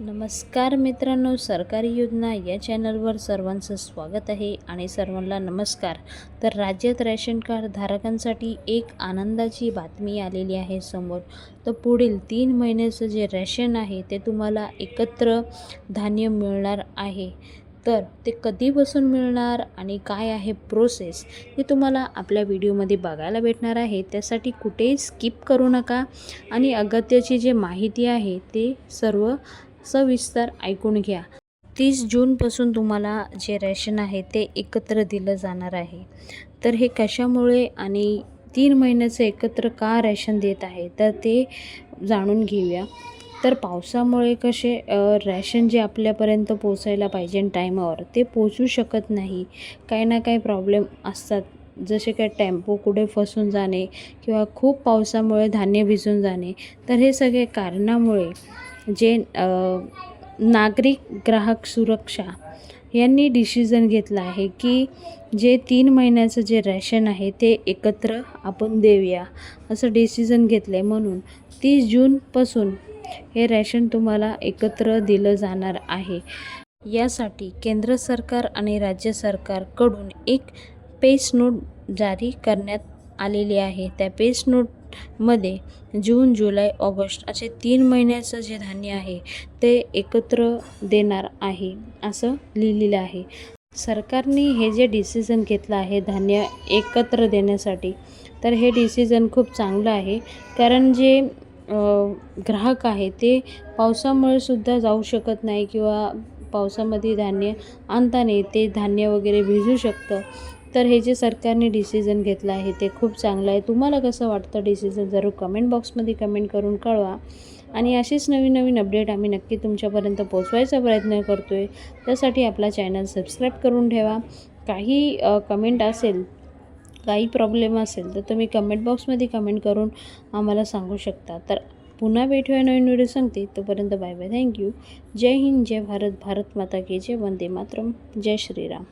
नमस्कार मित्रांनो सरकारी योजना या चॅनलवर सर्वांचं स्वागत आहे आणि सर्वांना नमस्कार. तर राज्यात रॅशन कार्ड धारकांसाठी एक आनंदाची बातमी आलेली आहे समोर. तर पुढील तीन महिन्याचं जे रॅशन आहे ते तुम्हाला एकत्र धान्य मिळणार आहे. तर ते कधीपासून मिळणार आणि काय आहे प्रोसेस हे तुम्हाला आपल्या व्हिडिओमध्ये बघायला भेटणार आहे. त्यासाठी कुठेही स्किप करू नका आणि अगत्याची जे माहिती आहे ते सर्व सविस्तर ऐकून घ्या. तीस जूनपासून तुम्हाला जे रेशन आहे ते एकत्र दिलं जाणार आहे. तर हे कशामुळे आणि तीन महिन्याचं एकत्र का रेशन देत आहे? तर ते जाणून घेऊया. तर पावसामुळे कसे रॅशन जे आपल्यापर्यंत पोचायला पाहिजे टायमावर ते पोचू शकत नाही. काही ना काही प्रॉब्लेम असतात. जसे काय टेम्पो कुठे फसून जाणे किंवा खूप पावसामुळे धान्य भिजून जाणे. तर हे सगळे कारणामुळे जे नागरिक ग्राहक सुरक्षा यांनी डिसिजन घेतला आहे की जे तीन महिन्याचं जे रॅशन आहे ते एकत्र आपण देऊया. असं डिसिजन घेतलं आहे म्हणून तीस जूनपासून हे रॅशन तुम्हाला एकत्र दिलं जाणार आहे. यासाठी केंद्र सरकार आणि राज्य सरकारकडून एक पेस नोट जारी करण्यात आलेली आहे. त्या पेस मध्ये जून जुलै ऑगस्ट असे तीन महिन्याचं जे धान्य आहे ते एकत्र देणार आहे असं लिहिलेलं आहे. सरकारने हे जे डिसिजन घेतलं आहे धान्य एकत्र देण्यासाठी तर हे डिसिजन खूप चांगलं आहे. कारण जे ग्राहक आहे ते पावसामुळे सुद्धा जाऊ शकत नाही किंवा पावसामध्ये धान्य आणताना ते धान्य वगैरे भिजू शकतं. तर हे जे सरकारने डिसिजन घेतलं आहे ते खूप चांगलं आहे. तुम्हाला कसं वाटतं डिसिजन जरूर कमेंट बॉक्समध्ये कमेंट करून कळवा. आणि अशीच नवीन नवीन अपडेट आम्ही नक्की तुमच्यापर्यंत पोचवायचा प्रयत्न करतो आहे त्यासाठी आपला चॅनल सबस्क्राईब करून ठेवा. काही कमेंट असेल काही प्रॉब्लेम असेल तर तुम्ही कमेंट बॉक्समध्ये कमेंट करून आम्हाला सांगू शकता. तर पुन्हा भेटूया नवीन व्हिडिओ सांगते तोपर्यंत बाय बाय थँक्यू जय हिंद जय भारत. भारत माता की जय. वंदे मातरम. जय श्रीराम.